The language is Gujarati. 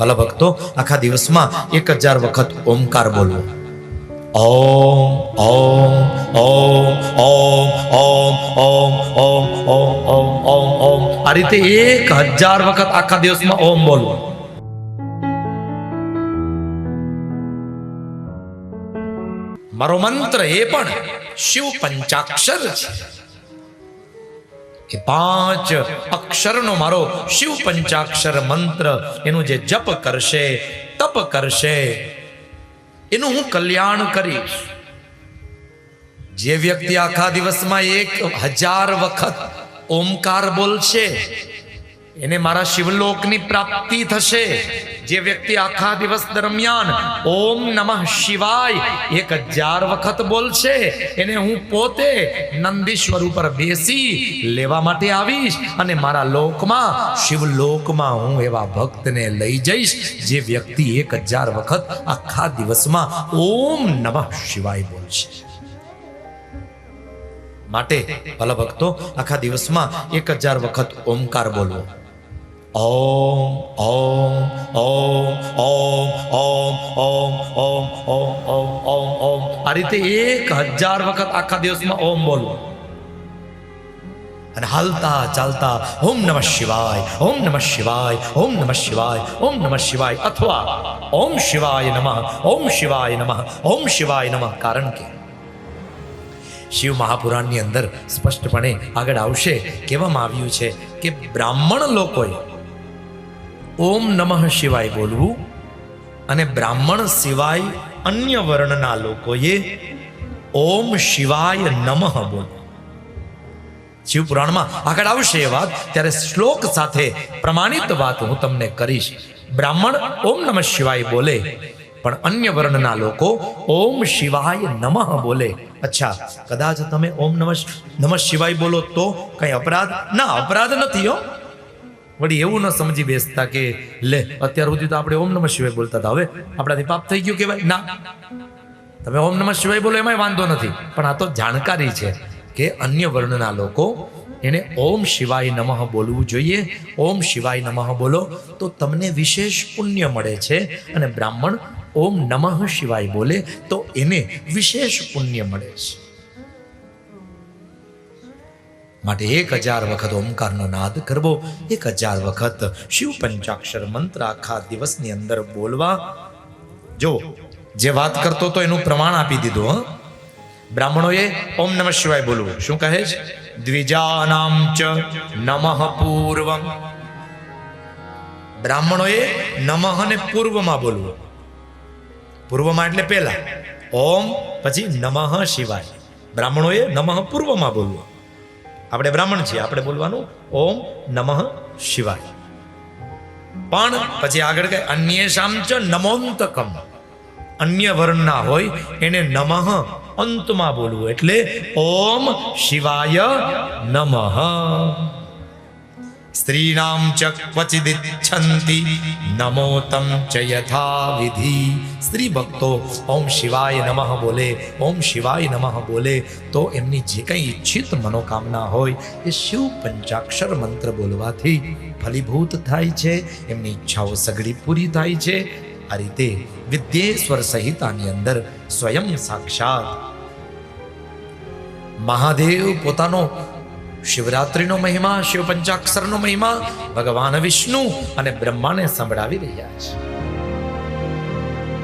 ભલા ભક્તો આખા દિવસમાં એક હજાર વખત ઓમકાર બોલવો ઓમ ઓમ ઓમ ઓમ ઓમ ઓમ ઓમ ઓમ ઓમ ઓમ ઓમ આ રીતે એક હજાર વખત આખા દિવસમાં ઓમ બોલવો મારો મંત્ર એ પણ શિવ પંચાક્ષર છે એ પાંચ અક્ષરનો મારો શિવ પંચાક્ષર મંત્ર. એનું જે જપ કરશે, તપ કરશે, એનું હું કલ્યાણ કરીશ. જે વ્યક્તિ આખા દિવસમાં એક હજાર વખત ઓમકાર બોલશે એને મારા શિવલોકની પ્રાપ્તિ થશે. જે વ્યક્તિ આખા દિવસ દરમિયાન ઓમ નમઃ શિવાય એક હજાર વખત બોલશે, એને હું પોતે નંદીશ્વર ઉપર બેસી લેવા માટે આવીશ અને મારા લોકમાં, શિવલોકમાં હું એવા ભક્તને લઈ જઈશ, જે વ્યક્તિ એક હજાર વખત આખા દિવસમાં ઓમ નમઃ શિવાય બોલશે. માટે ભલા ભક્તો, આખા દિવસમાં એક હજાર વખત ઓમકાર બોલવો. ઓમ ઓમ ઓમ ઓમ ઓમ ઓમ ઓમ ઓમ ઓમ ઓમ ઓમ આ રીતે એક હજાર વખત આખા દિવસમાં ઓમ બોલવો. અને હાલતા ચાલતા ઓમ નમઃ શિવાય, ઓમ નમઃ શિવાય, ઓમ નમઃ શિવાય, ઓમ નમઃ શિવાય અથવા ઓમ શિવાય નમઃ, ઓમ શિવાય નમઃ, ઓમ શિવાય નમઃ. કારણ કે શિવ મહાપુરાણની અંદર સ્પષ્ટપણે આગળ આવશે, કહેવામાં આવ્યું છે કે બ્રાહ્મણ લોકોએ ઓમ નમઃ શિવાય બોલવું અને બ્રાહ્મણ સિવાય અન્ય વર્ણના લોકોએ ઓમ શિવાય નમઃ બોલવું. શિવ પુરાણમાં આગળ આવશે એ વાત, ત્યારે શ્લોક સાથે પ્રમાણિત વાત હું તમને કરીશ. બ્રાહ્મણ ઓમ નમઃ શિવાય બોલે, પણ અન્ય વર્ણના લોકો ઓમ શિવાય નમઃ બોલે. અચ્છા, કદાચ તમે ઓમ નમઃ નમઃ શિવાય બોલો તો કઈ અપરાધ, ના, અપરાધ નથી હો. વળી એવું ન સમજી બેસતા કે, લે, અત્યાર સુધી તો આપણે ઓમ નમઃ શિવાય બોલતા હતા. હવે આપણાથી પાપ થઈ ગયું કહેવાય. ના. તમે ઓમ નમઃ શિવાય બોલો એમાંય વાંધો નથી. પણ આ તો જાણકારી છે કે અન્ય વર્ણના લોકો એને ઓમ શિવાય નમઃ બોલવું જોઈએ. ઓમ શિવાય નમઃ બોલો તો તમને વિશેષ પુણ્ય મળે છે અને બ્રાહ્મણ ઓમ નમઃ શિવાય બોલે તો એને વિશેષ પુણ્ય મળે છે. માટે એક હજાર વખત ઓમકારનો નાદ કરવો, એક હજાર વખત શિવ પંચાક્ષર મંત્ર આખા દિવસની અંદર બોલવા. જો જે વાત કરતો તો એનું પ્રમાણ આપી દીધું, હં. બ્રાહ્મણોએ ઓમ નમઃ શિવાય બોલવું. શું કહે છે? દ્વિજાનામ ચ નમઃ પૂર્વમ. બ્રાહ્મણોએ નમઃ ને પૂર્વમાં બોલવું. પૂર્વમાં એટલે પહેલા. ઓમ, પછી નમઃ શિવાય. બ્રાહ્મણોએ નમઃ પૂર્વમાં બોલવું. આપણે બ્રાહ્મણ છીએ, આપણે બોલવાનું ઓમ નમઃ શિવાય. પણ પછી આગળ કહે અન્ય શામ ચ નમોંતકમ. અન્ય વર્ણના હોય, એને નમઃ અંતમાં બોલવું, એટલે ઓમ શિવાય નમઃ. સ્ત્રીનામ ચ ક્વચિદિચ્છંતિ નમો તમ ચ યથા વિધિ સ્ત્રી ભક્તો ઓમ શિવાય નમઃ બોલે ઓમ શિવાય નમઃ બોલે તો એમની જે કંઈ ઈચ્છિત મનોકામના હોય, એ શિવ પંચાક્ષર મંત્ર બોલવાથી ફલીભૂત થાય છે, એમની ઈચ્છાઓ સગડી પૂરી થાય છે। આ રીતે વિદ્યેશ્વર સંહિતાની અંદર સ્વયં સાક્ષાત મહાદેવ પોતાનો શિવરાત્રિનો મહિમા શિવ પંચાક્ષરનો મહિમા ભગવાન વિષ્ણુ અને બ્રહ્માને સંભળાવી રહ્યા છે.